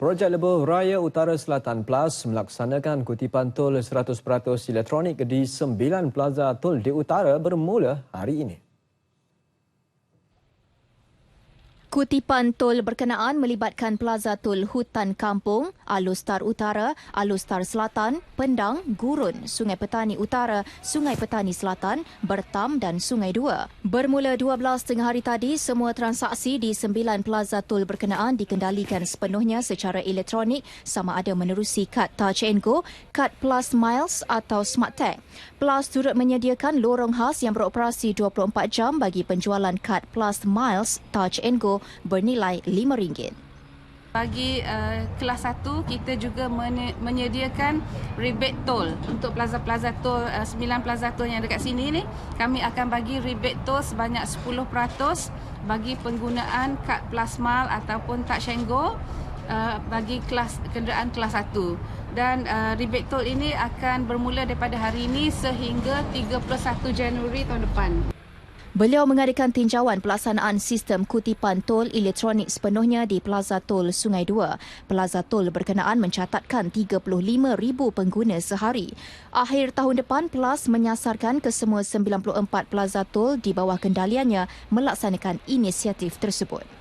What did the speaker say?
Projek Lebuh Raya Utara Selatan Plus melaksanakan kutipan tol 100% elektronik di 9 plaza tol di utara bermula hari ini. Kutipan tol berkenaan melibatkan Plaza Tol Hutan Kampung, Alustar Utara, Alustar Selatan, Pendang, Gurun, Sungai Petani Utara, Sungai Petani Selatan, Bertam dan Sungai Dua. Bermula 12 tengah hari tadi, semua transaksi di sembilan Plaza Tol berkenaan dikendalikan sepenuhnya secara elektronik sama ada menerusi kad Touch Go, kad Plus Miles atau Smart Tag. Plus turut menyediakan lorong khas yang beroperasi 24 jam bagi penjualan kad Plus Miles Touch Go bernilai RM5. Bagi uh, kelas 1 kita juga menyediakan rebate toll untuk plaza-plaza toll uh, 9 plaza toll yang dekat sini ni kami akan bagi rebate toll sebanyak 10% bagi penggunaan kad plasmal ataupun touch and go uh, bagi kelas kenderaan kelas 1 dan uh, rebate toll ini akan bermula daripada hari ini sehingga 31 Januari tahun depan. Beliau mengadakan tinjauan pelaksanaan sistem kutipan tol elektronik sepenuhnya di Plaza Tol Sungai Dua. Plaza Tol berkenaan mencatatkan 35,000 pengguna sehari. Akhir tahun depan, Plus menyasarkan ke semua 94 Plaza Tol di bawah kendaliannya melaksanakan inisiatif tersebut.